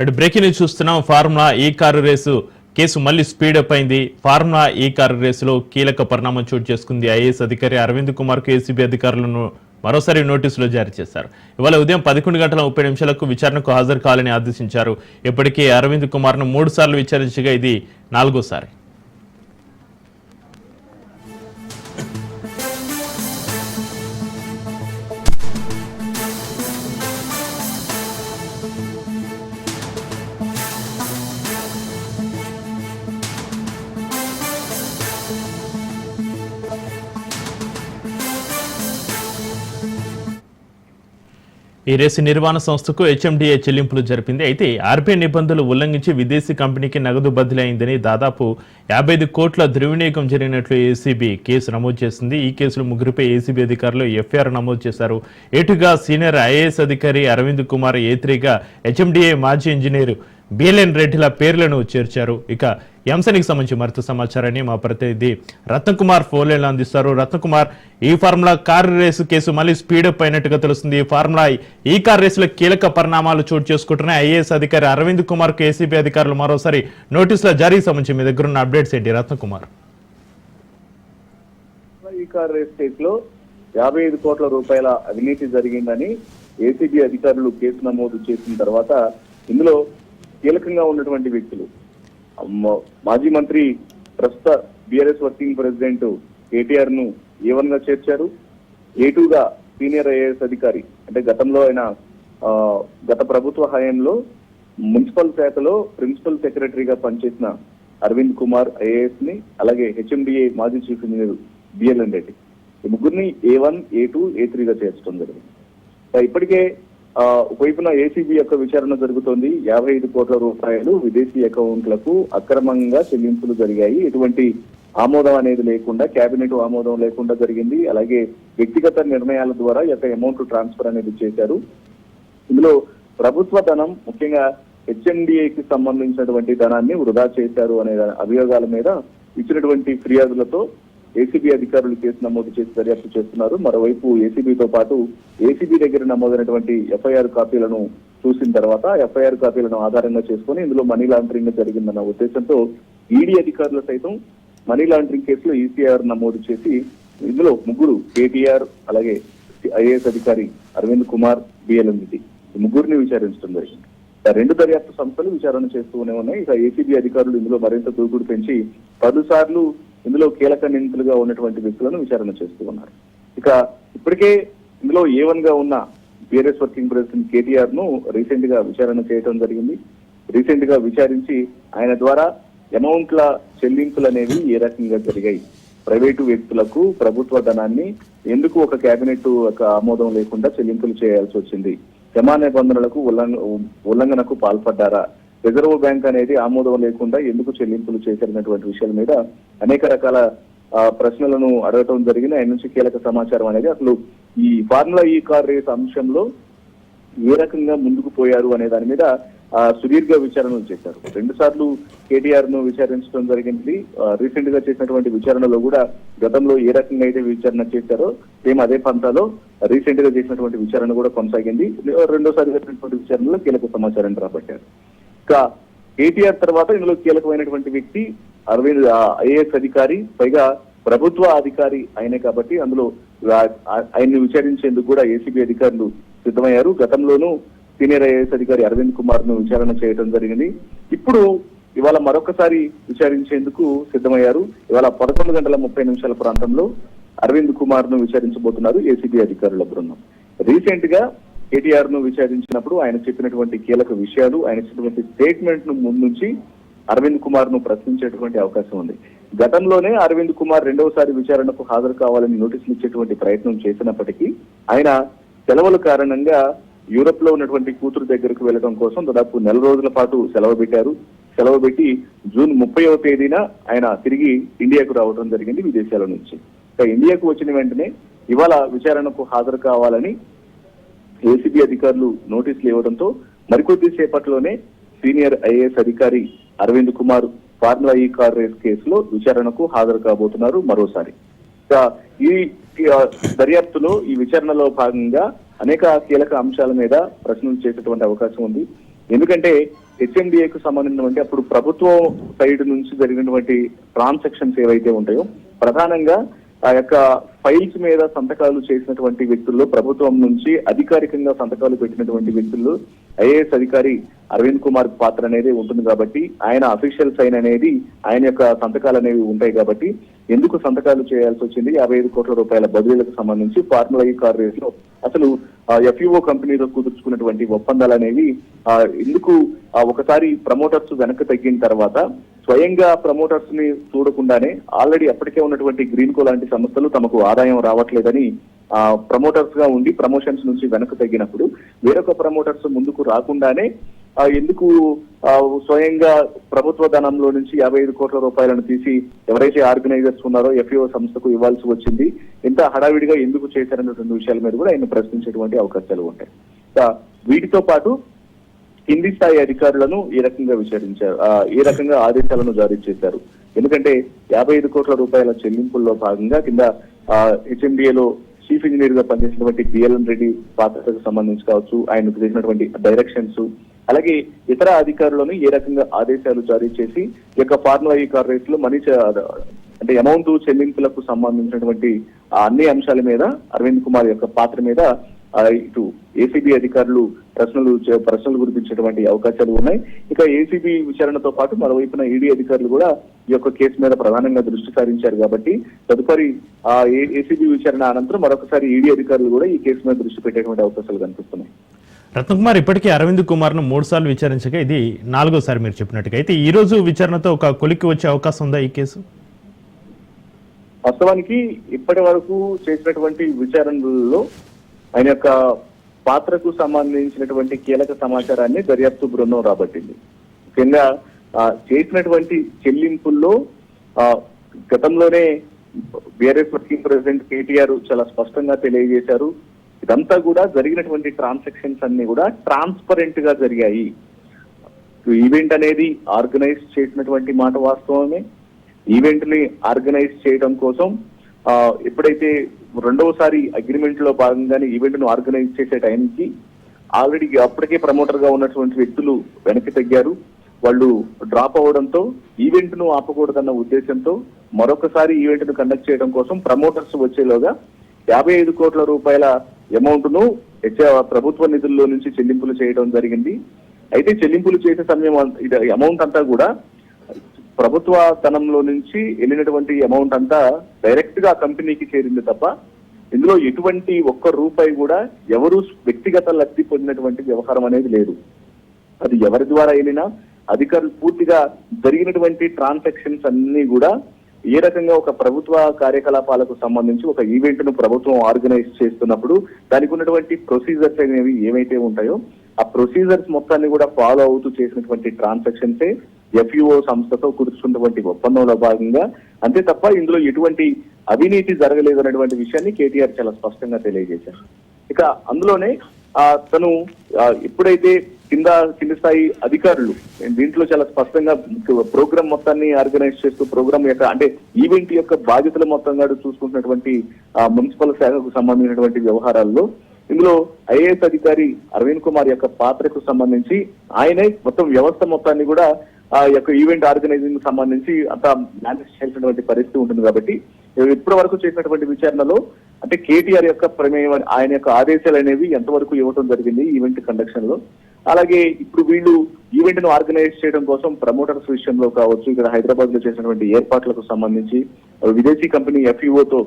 అటు breaking news చూస్తున్నాం. Formula E car race case మళ్ళీ స్పీడప్ అయింది. ఫార్ములా ఈ కారు రేసులో కీలక పరిణామం చోటు చేసుకుంది. ఐఏఎస్ అధికారి అరవింద్ కుమార్కు ఏసీబీ అధికారులను మరోసారి నోటీసులు జారీ చేశారు. ఇవాళ ఉదయం పదకొండు గంటల ముప్పై నిమిషాలకు విచారణకు హాజరు కావాలని ఆదేశించారు. ఇప్పటికే అరవింద్ కుమార్ను మూడు సార్లు విచారించగా ఇది నాలుగోసారి. ఈ రేసు నిర్వహణ సంస్థకు హెచ్ఎండిఏ చెల్లింపులు జరిపింది. అయితే ఆర్బీఐ నిబంధనలు ఉల్లంఘించి విదేశీ కంపెనీకి నగదు బదిలీ అయిందని దాదాపు యాభై ఐదు కోట్ల దుర్వినియోగం జరిగినట్లు ఏసీబీ కేసు నమోదు చేసింది. ఈ కేసులో ముగ్గురుపై ఏసీబీ అధికారులు ఎఫ్ఐఆర్ నమోదు చేశారు. ఏటుగా సీనియర్ ఐఏఎస్ అధికారి అరవింద్ కుమార్ ఏత్రిగా హెచ్ఎండిఏ మాజీ ఇంజనీర్ బిఎల్ఎన్ రెడ్డిల పేర్లను చేర్చారు. ఇక ఈ అంశానికి సంబంధించి మరింత సమాచారాన్ని మా ప్రతినిధి రత్నకుమార్ ఫోన్లైన్లో అందిస్తారు. రత్నకుమార్ ఈ ఫార్ములా కారు రేసు కేసు మళ్ళీ స్పీడప్ అయినట్టుగా తెలుస్తుంది. ఈ ఫార్ములా ఈ కార్ రేసులో కీలక పరిణామాలు చోటు చేసుకుంటున్నాయి. ఐఏఎస్ అధికారి అరవింద్ కుమార్కు ఏసీబీ అధికారులు మరోసారి నోటీసుల జారీకి సంబంధించి మీ దగ్గర ఉన్న అప్డేట్స్ ఏంటి? రత్నకుమార్. ఈ కార్ రేస్ కేసులో యాభై ఐదు కోట్ల రూపాయల అవినీతి జరిగిందని ఏసీబీ అధికారులు కేసు నమోదు చేసిన తర్వాత ఇందులో కీలకంగా ఉన్నటువంటి వ్యక్తులు. మాజీ మంత్రి ప్రస్తుత బీఆర్ఎస్ వర్కింగ్ ప్రెసిడెంట్ కేటీఆర్ను ఏ వన్గా చేర్చారు? ఏ గా సీనియర్ ఐఏఎస్ అధికారి అంటే గతంలో ఆయన గత ప్రభుత్వ హయాంలో మున్సిపల్ శాఖలో ప్రిన్సిపల్ సెక్రటరీగా పనిచేసిన అరవింద్ కుమార్ ఐఏఎస్ని అలాగే హెచ్ఎండిఏ మాజీ చీఫ్ ఇంజనీర్ బిఎల్ఎన్ రెడ్డి. ఈ ముగ్గురిని ఏ వన్ ఏ టూ ఏ త్రీగా చేర్చడం జరిగింది. ఇప్పటికే వైపున ఒకవైపున ఏసీబీ యొక్క విచారణ జరుగుతోంది. యాభై ఐదు కోట్ల రూపాయలు విదేశీ అకౌంట్లకు అక్రమంగా చెల్లింపులు జరిగాయి. ఎటువంటి ఆమోదం అనేది లేకుండా కేబినెట్ ఆమోదం లేకుండా జరిగింది. అలాగే వ్యక్తిగత నిర్ణయాల ద్వారా యొక్క అమౌంట్ ట్రాన్స్ఫర్ అనేది చేశారు. ఇందులో ప్రభుత్వ ధనం ముఖ్యంగా హెచ్ఎండిఏకి సంబంధించినటువంటి ధనాన్ని వృధా చేశారు అనే అభియోగాల మీద ఇచ్చినటువంటి ఫిర్యాదులతో ఏసీబీ అధికారులు కేసు నమోదు చేసి దర్యాప్తు చేస్తున్నారు. మరోవైపు ఏసీబీతో పాటు ఏసీబీ దగ్గర నమోదైనటువంటి ఎఫ్ఐఆర్ కాపీలను చూసిన తర్వాత ఎఫ్ఐఆర్ కాపీలను ఆధారంగా చేసుకుని ఇందులో మనీ లాండరింగ్ జరిగిందన్న ఉద్దేశంతో ఈడీ అధికారులు సైతం మనీ లాండరింగ్ కేసులో ఈసీఆర్ నమోదు చేసి ఇందులో ముగ్గురు కేటీఆర్ అలాగే ఐఏఎస్ అధికారి అరవింద్ కుమార్ బిఎల్ఎం ఈ ముగ్గురిని విచారించడం జరిగింది. రెండు దర్యాప్తు సంస్థలు విచారణ చేస్తూనే ఉన్నాయి. ఇక ఏసీబీ అధికారులు ఇందులో మరింత దూకుడు పెంచి పలుసార్లు ఇందులో కీలక నిందితులుగా ఉన్నటువంటి వ్యక్తులను విచారణ చేస్తూ ఉన్నారు. ఇక ఇప్పటికే ఇందులో ఏవన్గా ఉన్న బీఆర్ఎస్ వర్కింగ్ ప్రెసిడెంట్ కేటీఆర్ను రీసెంట్గా విచారణ చేయడం జరిగింది. రీసెంట్గా విచారించి ఆయన ద్వారా అమౌంట్ల చెల్లింపులు అనేవి ఏ రకంగా జరిగాయి? ప్రైవేటు వ్యక్తులకు ప్రభుత్వ ధనాన్ని ఎందుకు ఒక కేబినెట్ ఒక ఆమోదం లేకుండా చెల్లింపులు చేయాల్సి వచ్చింది? జమా నిబంధనలకు ఉల్లంఘనకు పాల్పడ్డారా? రిజర్వ్ బ్యాంక్ అనేది ఆమోదం లేకుండా ఎందుకు చెల్లింపులు చేశారనేటువంటి విషయాల మీద అనేక రకాల ప్రశ్నలను అడగటం జరిగింది. ఆయన నుంచి కీలక సమాచారం అనేది అసలు ఈ ఫార్ములా ఈ కార్ రేస్ అంశంలో ఏ రకంగా ముందుకు పోయారు అనే దాని మీద సుదీర్ఘ విచారణలు చేశారు. రెండు సార్లు కేటీఆర్ను విచారించడం జరిగింది. రీసెంట్గా చేసినటువంటి విచారణలో కూడా గతంలో ఏ రకంగా అయితే విచారణ చేశారో సేమ్ అదే పంతాలో రీసెంట్గా చేసినటువంటి విచారణ కూడా కొనసాగింది. రెండోసారి జరిగినటువంటి విచారణలో కీలక సమాచారాన్ని రాబట్టారు. ఇక కేటీఆర్ తర్వాత ఇందులో కీలకమైనటువంటి వ్యక్తి అరవింద్ ఐఏఎస్ అధికారి పైగా ప్రభుత్వ అధికారి ఆయనే కాబట్టి అందులో ఆయన్ని విచారించేందుకు కూడా ఏసీబీ అధికారులు సిద్ధమయ్యారు. గతంలోనూ సీనియర్ ఐఏఎస్ అధికారి అరవింద్ కుమార్ను విచారణ చేయడం జరిగింది. ఇప్పుడు ఇవాళ మరొకసారి విచారించేందుకు సిద్ధమయ్యారు. ఇవాళ పదకొండు గంటల ముప్పై నిమిషాల ప్రాంతంలో అరవింద్ కుమార్ను విచారించబోతున్నారు ఏసీబీ అధికారుల బృందం. రీసెంట్గా కేటీఆర్ను విచారించినప్పుడు ఆయన చెప్పినటువంటి కీలక విషయాలు ఆయన ఇచ్చినటువంటి స్టేట్మెంట్ను ముందుంచి అరవింద్ కుమార్ను ప్రశ్నించేటువంటి అవకాశం ఉంది. గతంలోనే అరవింద్ కుమార్ రెండవసారి విచారణకు హాజరు కావాలని నోటీసులు ఇచ్చేటువంటి ప్రయత్నం చేసినప్పటికీ ఆయన సెలవుల కారణంగా యూరప్లో ఉన్నటువంటి కూతురు దగ్గరకు వెళ్ళడం కోసం దాదాపు నెల రోజుల పాటు సెలవు పెట్టారు. సెలవు పెట్టి జూన్ ముప్పైవ తేదీన ఆయన తిరిగి ఇండియాకు రావడం జరిగింది విదేశాల నుంచి. ఇండియాకు వచ్చిన వెంటనే ఇవాళ విచారణకు హాజరు కావాలని ఏసీబీ అధికారులు నోటీసులు ఇవ్వడంతో మరికొద్ది సేపట్లోనే సీనియర్ ఐఏఎస్ అధికారి Arvind Kumar formula E car race కేసులో విచారణకు హాజరు కాబోతున్నారు మరోసారి. ఈ దర్యాప్తులో ఈ విచారణలో భాగంగా అనేక కీలక అంశాల మీద ప్రశ్నలు చేసేటువంటి అవకాశం ఉంది. ఎందుకంటే హెచ్ఎండిఏకు సంబంధించినటువంటి అప్పుడు ప్రభుత్వం సైడ్ నుంచి జరిగినటువంటి ట్రాన్సాక్షన్స్ ఏవైతే ఉంటాయో ప్రధానంగా ఆ యొక్క ఫైల్స్ మీద సంతకాలు చేసినటువంటి వ్యక్తుల్లో ప్రభుత్వం నుంచి అధికారికంగా సంతకాలు పెట్టినటువంటి వ్యక్తుల్లో ఐఏఎస్ అధికారి అరవింద్ కుమార్ పాత్ర అనేది ఉంటుంది కాబట్టి ఆయన అఫీషియల్ సైన్ అనేది ఆయన యొక్క సంతకాలు అనేవి ఉంటాయి కాబట్టి ఎందుకు సంతకాలు చేయాల్సి వచ్చింది? యాభై ఐదు కోట్ల రూపాయల బదిలీలకు సంబంధించి ఫార్ములా ఈ కార్ రేస్లో అసలు ఎఫ్ఈఓ కంపెనీతో కుదుర్చుకున్నటువంటి ఒప్పందాలు అనేవి ఎందుకు ఆ, ఒకసారి ప్రమోటర్స్ వెనక్కి తగ్గిన తర్వాత స్వయంగా ప్రమోటర్స్ని చూడకుండానే ఆల్రెడీ అప్పటికే ఉన్నటువంటి గ్రీన్ కో లాంటి సంస్థలు తమకు ఆదాయం రావట్లేదని ఆ ప్రమోటర్స్గా ఉండి ప్రమోషన్స్ నుంచి వెనక్కి తగ్గినప్పుడు వేరొక ప్రమోటర్స్ ముందుకు రాకుండానే ఆ, ఎందుకు ఆ, స్వయంగా ప్రభుత్వ ధనంలో నుంచి యాభై ఐదు కోట్ల రూపాయలను తీసి ఎవరైతే ఆర్గనైజర్స్ ఉన్నారో ఎఫ్ఈఓ సంస్థకు ఇవ్వాల్సి వచ్చింది. ఇంత హడావిడిగా ఎందుకు చేశారన్నటువంటి విషయాల మీద కూడా ఆయన ప్రశ్నించేటువంటి అవకాశాలు ఉంటాయి. వీటితో పాటు కింది స్థాయి అధికారులను ఈ రకంగా విచారించారు ఏ రకంగా ఆదేశాలను జారీ చేశారు. ఎందుకంటే యాభై ఐదు కోట్ల రూపాయల చెల్లింపుల్లో భాగంగా కింద హెచ్ఎండిఏలో చీఫ్ ఇంజనీర్గా పనిచేసినటువంటి బిఎల్ఎన్ రెడ్డి పాత్రకు సంబంధించి కావచ్చు ఆయనకు చేసినటువంటి డైరెక్షన్స్ అలాగే ఇతర అధికారులను ఏ రకంగా ఆదేశాలు జారీ చేసి ఈ యొక్క ఫార్ములా ఈ కార్లో మనీ అంటే అమౌంట్ చెల్లింపులకు సంబంధించినటువంటి అన్ని అంశాల మీద అరవింద్ కుమార్ యొక్క పాత్ర మీద ఇటు ఏసీబీ అధికారులు ప్రశ్నలు ప్రశ్నలు గురిపించేటువంటి అవకాశాలు ఉన్నాయి. ఇక ఏసీబీ విచారణతో పాటు మరోవైపున ఈడీ అధికారులు కూడా ఈ యొక్క కేసు మీద ప్రధానంగా దృష్టి సారించారు కాబట్టి తదుపరి ఆ ఏసీబీ విచారణ అనంతరం మరొకసారి ఈడీ అధికారులు కూడా ఈ కేసు మీద దృష్టి పెట్టేటువంటి అవకాశాలు కనిపిస్తున్నాయి. రత్నకుమార్ ఇప్పటికే అరవింద్ కుమార్ను మూడు సార్లు విచారించగా ఇది నాలుగోసారి మీరు చెప్పినట్టుగా. అయితే ఈ రోజు విచారణతో ఒక కొలిక్కి వచ్చే అవకాశం ఉందా ఈ కేసు? వాస్తవానికి ఇప్పటి వరకు చేసినటువంటి విచారణలో ఆయన యొక్క పాత్రకు సంబంధించినటువంటి కీలక సమాచారాన్ని దర్యాప్తు బృందం రాబట్టింది. ముఖ్యంగా చేసినటువంటి చెల్లింపుల్లో ఆ, గతంలోనే బీఆర్ఎస్ వర్కింగ్ ప్రెసిడెంట్ కేటీఆర్ చాలా స్పష్టంగా తెలియజేశారు. ఇదంతా కూడా జరిగినటువంటి ట్రాన్సాక్షన్స్ అన్ని కూడా ట్రాన్స్పరెంట్గా జరిగాయి. ఈవెంట్ అనేది ఆర్గనైజ్ చేసినటువంటి మాట వాస్తవమే. ఈవెంట్ని ఆర్గనైజ్ చేయడం కోసం ఎప్పుడైతే రెండవసారి అగ్రిమెంట్లో భాగంగానే ఈవెంట్ను ఆర్గనైజ్ చేసే టైంకి ఆల్రెడీ అప్పటికే ప్రమోటర్గా ఉన్నటువంటి వ్యక్తులు వెనక్కి తగ్గారు. వాళ్ళు డ్రాప్ అవడంతో ఈవెంట్ను ఆపకూడదన్న ఉద్దేశంతో మరొకసారి ఈవెంట్ను కండక్ట్ చేయడం కోసం ప్రమోటర్స్ వచ్చేలోగా యాభై ఐదు కోట్ల రూపాయల అమౌంట్ను హెచ్ ప్రభుత్వ నిధుల్లో నుంచి చెల్లింపులు చేయడం జరిగింది. అయితే చెల్లింపులు చేసే సమయం అమౌంట్ అంతా కూడా ప్రభుత్వ ధనంలో నుంచి వెళ్ళినటువంటి అమౌంట్ అంతా డైరెక్ట్గా కంపెనీకి చేరింది తప్ప ఇందులో ఎటువంటి ఒక్క రూపాయి కూడా ఎవరు వ్యక్తిగత లబ్ధి పొందినటువంటి వ్యవహారం అనేది లేదు. అది ఎవరి ద్వారా వెళ్ళినా అధికారులు పూర్తిగా జరిగినటువంటి ట్రాన్సాక్షన్స్ అన్ని కూడా ఏ రకంగా ఒక ప్రభుత్వ కార్యకలాపాలకు సంబంధించి ఒక ఈవెంట్ను ప్రభుత్వం ఆర్గనైజ్ చేస్తున్నప్పుడు దానికి ఉన్నటువంటి ప్రొసీజర్స్ అనేవి ఏవైతే ఉంటాయో ఆ ప్రొసీజర్స్ మొత్తాన్ని కూడా ఫాలో అవుతూ చేసినటువంటి ట్రాన్సాక్షన్సే ఎఫ్ఈఓ సంస్థతో కుదుర్చుకున్నటువంటి ఒప్పందంలో భాగంగా అంతే తప్ప ఇందులో ఎటువంటి అవినీతి జరగలేదు అనేటువంటి విషయాన్ని కేటీఆర్ చాలా స్పష్టంగా తెలియజేశారు. ఇక అందులోనే ఆ తను ఎప్పుడైతే కింద కింది స్థాయి అధికారులు దీంట్లో చాలా స్పష్టంగా ప్రోగ్రామ్ మొత్తాన్ని ఆర్గనైజ్ చేస్తూ ప్రోగ్రామ్ యొక్క అంటే ఈవెంట్ యొక్క బాధ్యతలు మొత్తంగా చూసుకుంటున్నటువంటి ఆ, మున్సిపల్ శాఖకు సంబంధించినటువంటి వ్యవహారాల్లో ఇందులో ఐఏఎస్ అధికారి అరవింద్ కుమార్ యొక్క పాత్రకు సంబంధించి ఆయనే మొత్తం వ్యవస్థ మొత్తాన్ని కూడా ఆ యొక్క ఈవెంట్ ఆర్గనైజింగ్ సంబంధించి అంతా మేనేజ్ చేసినటువంటి పరిస్థితి ఉంటుంది కాబట్టి ఇప్పటి వరకు చేసినటువంటి విచారణలో అంటే కేటీఆర్ యొక్క ప్రమేయం ఆయన యొక్క ఆదేశాలు అనేవి ఎంతవరకు ఇవ్వడం జరిగింది ఈవెంట్ కండక్షన్లో అలాగే ఇప్పుడు వీళ్ళు ఈవెంట్ను ఆర్గనైజ్ చేయడం కోసం ప్రమోటర్స్ విషయంలో కావచ్చు ఇక్కడ హైదరాబాద్లో చేసినటువంటి ఏర్పాట్లకు సంబంధించి విదేశీ కంపెనీ ఎఫ్ఈఓతో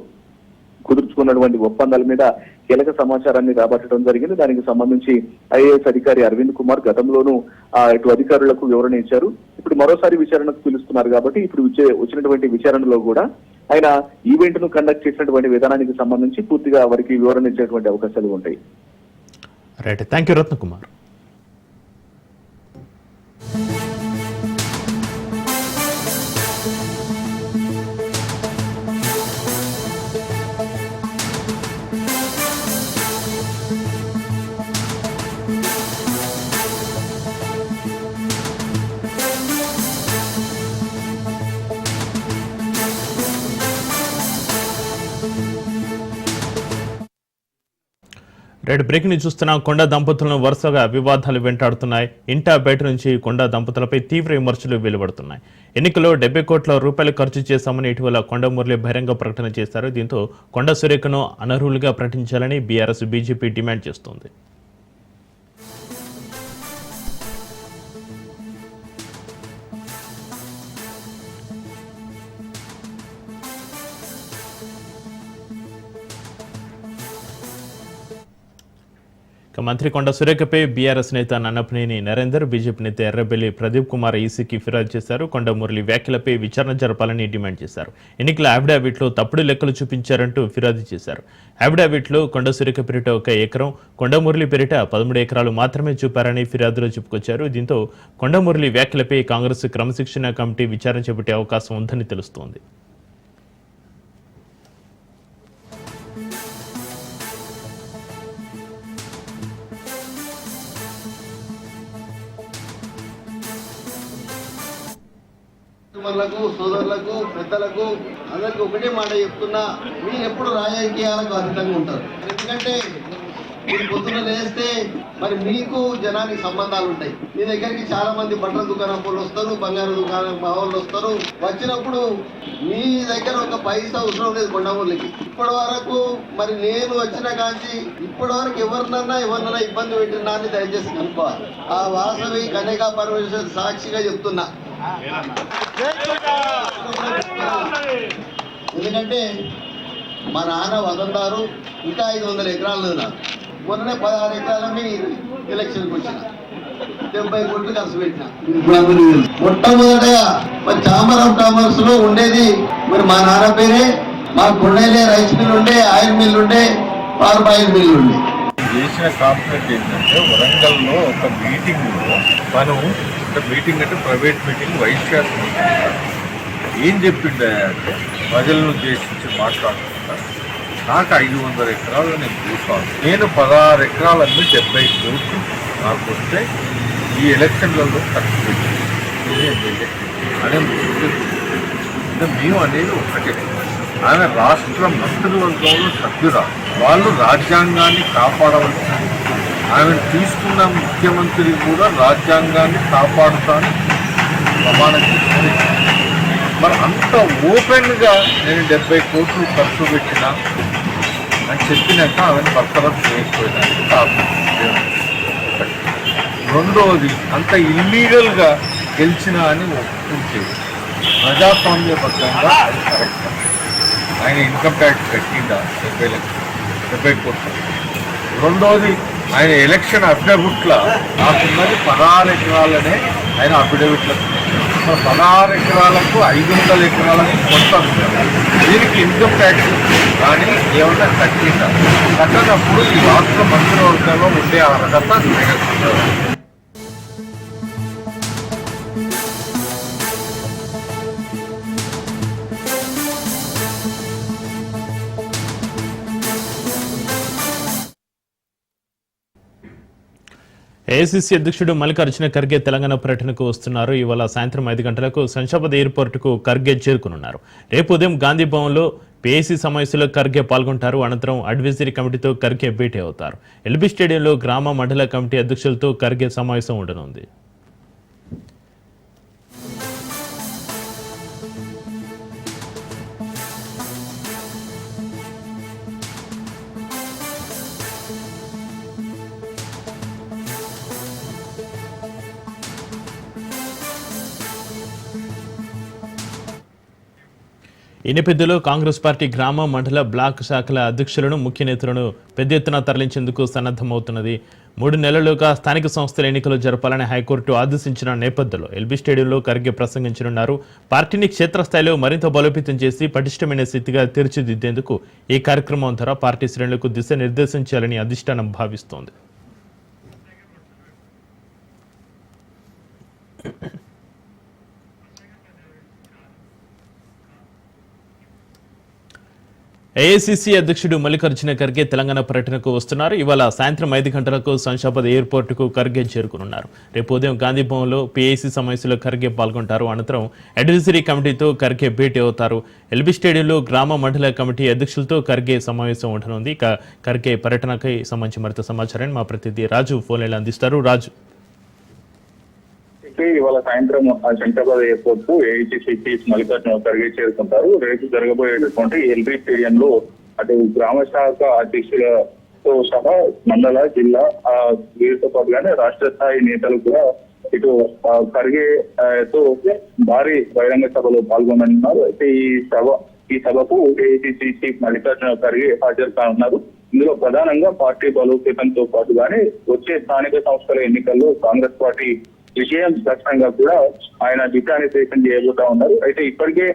కుదుర్చుకున్నటువంటి ఒప్పందాల మీద కీలక సమాచారాన్ని రాబట్టడం జరిగింది. దానికి సంబంధించి ఐఏఎస్ అధికారి అరవింద్ కుమార్ గతంలోనూ ఆ, ఇటు అధికారులకు వివరణ ఇచ్చారు. ఇప్పుడు మరోసారి విచారణకు పిలుస్తున్నారు కాబట్టి ఇప్పుడు వచ్చినటువంటి విచారణలో కూడా ఆయన ఈవెంట్ను కండక్ట్ చేసినటువంటి విధానానికి సంబంధించి పూర్తిగా వారికి వివరణ ఇచ్చేటువంటి అవకాశాలు ఉంటాయి. Right. Thank you Ratnakumar. Right బ్రేక్ని చూస్తున్నాం. కొండ దంపతులను వరుసగా వివాదాలు వెంటాడుతున్నాయి. ఇంటా బయట నుంచి కొండ దంపతులపై తీవ్ర విమర్శలు వెలువడుతున్నాయి. ఎన్నికల్లో డెబ్బై కోట్ల రూపాయలు ఖర్చు చేశామని ఇటీవల కొండ మురళి బహిరంగ ప్రకటన చేశారు. దీంతో కొండ సురేఖను అనర్హులుగా ప్రకటించాలని బీఆర్ఎస్ బీజేపీ డిమాండ్ చేస్తోంది. ఇక మంత్రి కొండ సురేఖపై బీఆర్ఎస్ నేత నన్నపనేని నరేందర్ బీజేపీ నేత ఎర్రబెల్లి ప్రదీప్ కుమార్ ఈసీకి ఫిర్యాదు చేశారు. కొండ మురళి వ్యాఖ్యలపై విచారణ జరపాలని డిమాండ్ చేశారు. ఎన్నికల అఫిడవిట్లో తప్పుడు లెక్కలు చూపించారంటూ ఫిర్యాదు చేశారు. అఫిడవిట్లో కొండ సురేఖ పేరిట ఒక ఎకరం కొండ మురళి పేరిట పదమూడు ఎకరాలు మాత్రమే చూపారని ఫిర్యాదులో చెప్పుకొచ్చారు. దీంతో కొండ మురళి వ్యాఖ్యలపై కాంగ్రెస్ క్రమశిక్షణ కమిటీ విచారణ చేపట్టే అవకాశం ఉందని తెలుస్తోంది. కుటుంబాలకు సోదరులకు పెద్దలకు అందరికి ఒకటే మాట చెప్తున్నా మీరు ఎప్పుడు రాజకీయాలకు అతీతంగా ఉంటారు. ఎందుకంటే మీరు పొద్దున లేస్తే మరి మీకు జనానికి సంబంధాలు ఉంటాయి. మీ దగ్గరికి చాలా మంది బట్టల దుకాణం వాళ్ళు వస్తారు బంగారు దుకాణం మా వాళ్ళు వస్తారు. వచ్చినప్పుడు మీ దగ్గర ఒక పైసా అవసరం లేదు కొండమూలికి ఇప్పటి వరకు మరి నేను వచ్చిన కాంచి ఇప్పటి వరకు ఎవరినన్నా ఎవరినన్నా ఇబ్బంది పెట్టినా అని దయచేసి కనుక్కోవాలి. ఆ వాసవి కన్యకా పరమేశ్వర్ సాక్షిగా చెప్తున్నా. ఎందుకంటే మా నాన్న వదందారు ఇంకా ఐదు వందల ఎకరాలు నాకు మొన్ననే పదహారు ఎకరాలని ఎలక్షన్కి వచ్చిన. డెబ్బై కోట్లు ఖర్చు పెట్టిన. మొట్టమొదటగా మరి చామరం కామర్స్లో ఉండేది మరి మా నాన్న పేరే. మా కొండలే రైస్ మిల్ ఉండే ఆయిల్ మిల్ ఉండే పార్బ్ ఆయిల్ మిల్ ఉండే. చేసిన కాంప్లైంట్ ఏంటంటే వరంగల్లో ఒక మీటింగ్లో మనం అంటే మీటింగ్ అంటే ప్రైవేట్ మీటింగ్ వైస్ ఛాన్సలర్ ఏం చెప్పిండే అంటే ప్రజలను ఉద్దేశించి మాట్లాడుకుంటా నాకు ఐదు వందల ఎకరాలు నేను చూసాను నేను పదహారు ఎకరాలన్నీ డెబ్బై కోట్లు నాకు వస్తే ఈ ఎలక్షన్లలో ఖర్చు పెట్టింది అనే అంటే మేము అనేది ఒకటే ఆమె రాష్ట్ర మంత్రివర్గంలో సభ్యురా వాళ్ళు రాజ్యాంగాన్ని కాపాడవలసిన ఆమెను తీసుకున్న ముఖ్యమంత్రి కూడా రాజ్యాంగాన్ని కాపాడుతాను. ప్రమాణం చేస్తుంది మరి అంత ఓపెన్గా నేను డెబ్బై కోట్లు ఖర్చు పెట్టిన అని చెప్పినాక ఆమెను బర్తరఫ్ చేయకపోయడానికి కారణం రెండవది అంత ఇల్లీగల్గా గెలిచిన అని ఒప్పుకుంటే ప్రజాస్వామ్యబద్ధంగా అది కరెక్ట్ ఆయన ఇన్కమ్ ట్యాక్స్ కట్టిందా డెబ్బై లక్షలు డెబ్బై కోట్లు. రెండవది ఆయన ఎలక్షన్ అఫిడవిట్ల నాకున్నది పదహారు ఎకరాలనే ఆయన అఫిడవిట్ల సో పదహారు ఎకరాలకు ఐదు వందల ఎకరాలకు కొత్త దీనికి ఇన్కమ్ ట్యాక్స్ కానీ ఏమన్నా కట్టిందా కట్టినప్పుడు ఈ రాష్ట్ర మంత్రివర్గంలో ఉండే అర్హత లేకపోతే ఏసీసీ అధ్యక్షుడు మల్లికార్జున ఖర్గే తెలంగాణ పర్యటనకు వస్తున్నారు. ఇవాళ సాయంత్రం ఐదు గంటలకు శంషాబాద్ ఎయిర్పోర్టుకు ఖర్గే చేరుకునున్నారు. రేపు ఉదయం గాంధీ భవన్లో పీఏసీ సమావేశంలో ఖర్గే పాల్గొంటారు. అనంతరం అడ్వైజరీ కమిటీతో ఖర్గే భేటీ అవుతారు. ఎల్బీ స్టేడియంలో గ్రామ మండల కమిటీ అధ్యక్షులతో ఖర్గే సమావేశం ఉండనుంది. ఇనిపెద్దులో కాంగ్రెస్ పార్టీ గ్రామ మండల బ్లాక్ శాఖల అధ్యక్షులను ముఖ్య నేతలను పెద్ద ఎత్తున తరలించేందుకు సన్నద్ధమవుతున్నది. మూడు నెలలుగా స్థానిక సంస్థల ఎన్నికలు జరపాలని హైకోర్టు ఆదేశించిన నేపథ్యంలో ఎల్బీ స్టేడియంలో ఖర్గే ప్రసంగించనున్నారు. పార్టీని క్షేత్రస్థాయిలో మరింత బలోపేతం చేసి పటిష్టమైన స్థితిగా తీర్చిదిద్దేందుకు ఈ కార్యక్రమం ద్వారా పార్టీ శ్రేణులకు దిశ చేయాలని అధిష్టానం భావిస్తోంది. ఏఐసిసి అధ్యక్షుడు మల్లికార్జున ఖర్గే తెలంగాణ పర్యటనకు వస్తున్నారు. ఇవాళ సాయంత్రం ఐదు గంటలకు శంషాబాద్ ఎయిర్పోర్టుకు ఖర్గే చేరుకున్నారు రేపు ఉదయం గాంధీ భవన్లో పీఐసీ సమావేశంలో ఖర్గే పాల్గొంటారు. అనంతరం అడ్వైజరీ కమిటీతో ఖర్గే భేటీ అవుతారు. ఎల్బీ స్టేడియంలో గ్రామ మండల కమిటీ అధ్యక్షులతో ఖర్గే సమావేశం ఉండనుంది. ఇక ఖర్గే పర్యటనకి సంబంధించి మరింత సమాచారాన్ని మా ప్రతినిధి రాజు ఫోన్లో అందిస్తారు. రాజు. అయితే ఇవాళ సాయంత్రం శంకరాబాద్ ఎయిర్పోర్ట్కు ఏఐసిసి చీఫ్ మల్లికార్జున ఖర్గే చేరుకుంటారు. రేపు జరగబోయేటటువంటి ఎల్బీ స్టేడియం లో అటు గ్రామ శాఖ అధ్యక్షులతో సహా మండల జిల్లా ఆ వీరితో పాటుగానే రాష్ట్ర స్థాయి నేతలు కూడా ఇటు ఆ, ఖర్గే తో భారీ బహిరంగ సభలో పాల్గొననున్నారు. అయితే ఈ సభ ఈ సభకు ఏఐసిసి చీఫ్ మల్లికార్జున ఖర్గే హాజరు కానున్నారు. ఇందులో ప్రధానంగా పార్టీ బలోపేతంతో పాటుగానే వచ్చే స్థానిక సంస్థల ఎన్నికల్లో కాంగ్రెస్ పార్టీ విషయం స్పష్టంగా కూడా ఆయన దిశానిర్దేశం చేయబోతా ఉన్నారు. అయితే ఇప్పటికే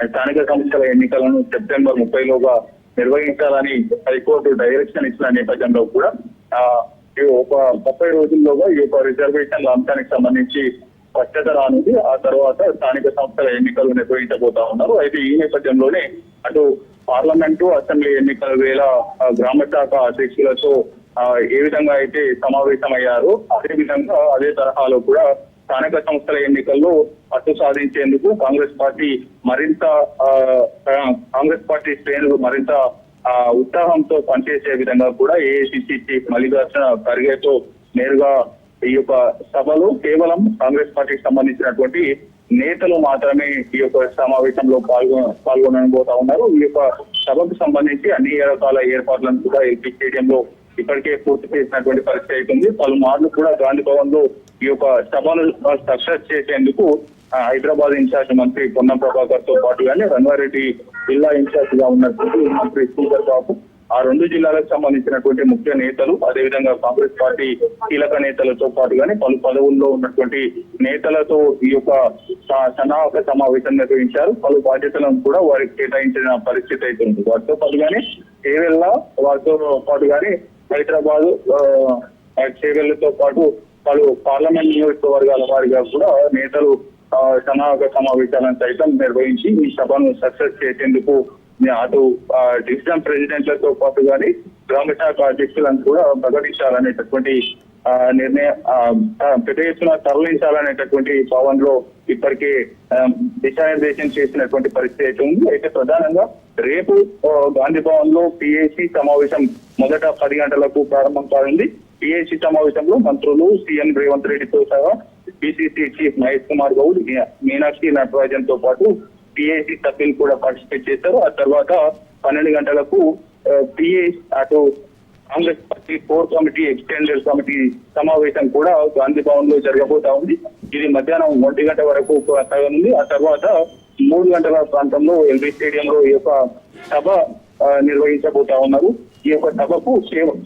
స్థానిక సంస్థల ఎన్నికలను సెప్టెంబర్ ముప్పై లోగా నిర్వహించాలని హైకోర్టు డైరెక్షన్ ఇచ్చిన నేపథ్యంలో కూడా ఆ ఈ ఒక ముప్పై రోజుల్లోగా ఈ యొక్క రిజర్వేషన్ల అంశానికి సంబంధించి స్పష్టత రానుంది. ఆ తర్వాత స్థానిక సంస్థల ఎన్నికలు నిర్వహించబోతా ఉన్నారు. అయితే ఈ నేపథ్యంలోనే అటు పార్లమెంటు అసెంబ్లీ ఎన్నికల వేళ గ్రామ శాఖ అధ్యక్షులతో ఏ విధంగా అయితే సమావేశమయ్యారో అదే విధంగా అదే తరహాలో కూడా స్థానిక సంస్థల ఎన్నికల్లో పట్టు సాధించేందుకు కాంగ్రెస్ పార్టీ మరింత కాంగ్రెస్ పార్టీ శ్రేణులు మరింత ఉత్సాహంతో పనిచేసే విధంగా కూడా ఏఐసిసి చీఫ్ మల్లికార్జున ఖర్గేతో నేరుగా ఈ యొక్క సభలో కేవలం కాంగ్రెస్ పార్టీకి సంబంధించినటువంటి నేతలు మాత్రమే ఈ యొక్క సమావేశంలో పాల్గొ పాల్గొనబోతా ఉన్నారు. ఈ యొక్క సభకు సంబంధించి అన్ని రకాల ఏర్పాట్లను కూడా ఎల్పీ స్టేడియంలో ఇప్పటికే పూర్తి చేసినటువంటి పరిస్థితి అవుతుంది పలుమార్లు కూడా గాంధీ భవన్లో ఈ యొక్క సభను సక్సెస్ చేసేందుకు హైదరాబాద్ ఇన్ఛార్జ్ మంత్రి పొన్నం ప్రభాకర్తో పాటుగానే రంగారెడ్డి జిల్లా ఇన్ఛార్జ్గా ఉన్నటువంటి మంత్రి శ్రీధర్ బాబు ఆ రెండు జిల్లాలకు సంబంధించినటువంటి ముఖ్య నేతలు అదేవిధంగా కాంగ్రెస్ పార్టీ కీలక నేతలతో పాటుగానే పలు పదవుల్లో ఉన్నటువంటి నేతలతో ఈ యొక్క సన్నాహక సమావేశం నిర్వహించారు. పలు బాధ్యతలను కూడా వారికి కేటాయించిన పరిస్థితి అయితే ఉంది. వారితో పాటుగానే ఏవెల్లా వారితో పాటుగానే హైదరాబాద్ ఆ, చేవెళ్ళతో పాటు పలు పార్లమెంట్ నియోజకవర్గాల వారిగా కూడా నేతలు సమావేశ సమావేశాలను సైతం నిర్వహించి ఈ సభను సక్సెస్ చేసేందుకు అటు డివిజన్ ప్రెసిడెంట్లతో పాటు కానీ గ్రామ శాఖ అధ్యక్షులను కూడా ప్రకటించాలనేటటువంటి నిర్ణయం పెద్ద ఎత్తున తరలించాలనేటటువంటి భావనలో ఇప్పటికే ఆ, దిశానిర్దేశం చేసినటువంటి పరిస్థితి అయితే ఉంది. అయితే ప్రధానంగా రేపు గాంధీ భవన్లో పిఏసి సమావేశం మొదట పది గంటలకు ప్రారంభం కానుంది. పిఏసి సమావేశంలో మంత్రులు సీఎం రేవంత్ రెడ్డితో సహా బీసీసీ చీఫ్ మహేష్ కుమార్ గౌడ్ మీనాక్షి నటరాజన్తో పాటు పిఏసి సభ్యులు కూడా పార్టిసిపేట్ చేశారు. ఆ తర్వాత పన్నెండు గంటలకు పిఏ అటు Congress party core committee extended committee సమావేశం కూడా గాంధీ భవన్లో జరగబోతా ఉంది. ఇది మధ్యాహ్నం ఒంటి గంట వరకు కొనసాగనుంది. ఆ తర్వాత మూడు గంటల ప్రాంతంలో ఎల్బీ స్టేడియం లో ఈ యొక్క సభ నిర్వహించబోతా ఉన్నారు. ఈ యొక్క సభకు కేవ-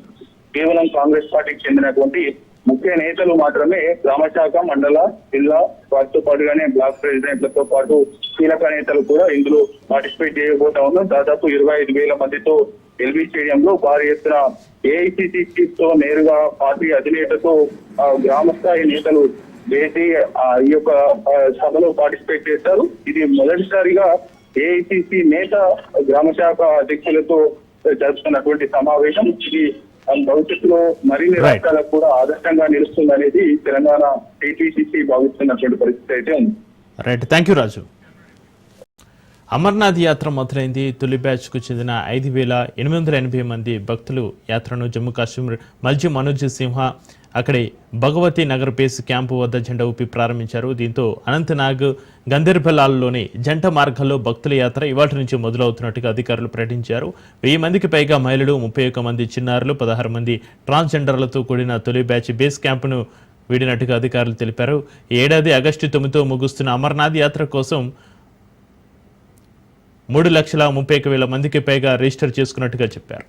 కేవలం కాంగ్రెస్ పార్టీకి చెందినటువంటి ముఖ్య నేతలు మాత్రమే గ్రామ శాఖ మండల జిల్లా వారితో పాటుగానే బ్లాక్ ప్రెసిడెంట్లతో పాటు కీలక నేతలు కూడా ఇందులో పార్టిసిపేట్ చేయబోతా ఉన్నారు. దాదాపు ఇరవై ఐదు వేల మందితో ఎల్బీ స్టేడియం లో భారీ ఎత్తున ఏఐసిసి చీఫ్తో నేరుగా పార్టీ అధినేతతో ఆ, గ్రామ స్థాయి నేతలు వేసి ఈ యొక్క సభలో పార్టిసిపేట్ చేస్తారు ఇది మొదటిసారిగా ఏఐసిసి నేత గ్రామ శాఖ అధ్యక్షులతో జరుపుతున్నటువంటి సమావేశం. ఇది భవిష్యత్తులో మరిన్ని. రాష్ట్రాలకు కూడా ఆదర్శంగా నిలుస్తుందనేది తెలంగాణ టీటీసీసీ భావిస్తున్నటువంటి పరిస్థితి అయితే ఉంది. Right thank you Raju Amarnath యాత్ర మొదలైంది. తొలి బ్యాచ్కు చెందిన ఐదు వేల ఎనిమిది వందల ఎనభై మంది భక్తులు యాత్రను జమ్మూ కాశ్మీర్ మల్జీ మనోజ్ సింహ అక్కడి భగవతి నగర్ బేస్ క్యాంపు వద్ద జెండా ఊపి ప్రారంభించారు. దీంతో అనంతనాగ్ గందర్బలాల్లోని జంట మార్గంలో భక్తుల యాత్ర ఇవాటి నుంచి మొదలవుతున్నట్టుగా అధికారులు ప్రకటించారు. వెయ్యి మందికి పైగా మహిళలు ముప్పై ఒక్క మంది చిన్నారులు పదహారు మంది ట్రాన్స్జెండర్లతో కూడిన తొలి బ్యాచ్ బేస్ క్యాంపును వీడినట్టుగా అధికారులు తెలిపారు. ఏడాది ఆగస్టు తొమ్మిదితో ముగుస్తున్న అమర్నాథ్ యాత్ర కోసం మూడు లక్షల ముప్పై ఒక వేల మందికి పైగా రిజిస్టర్ చేసుకున్నట్టుగా చెప్పారు.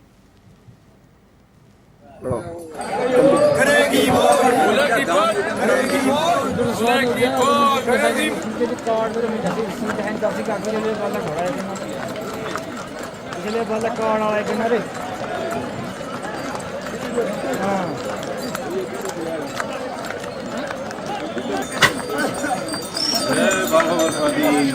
जय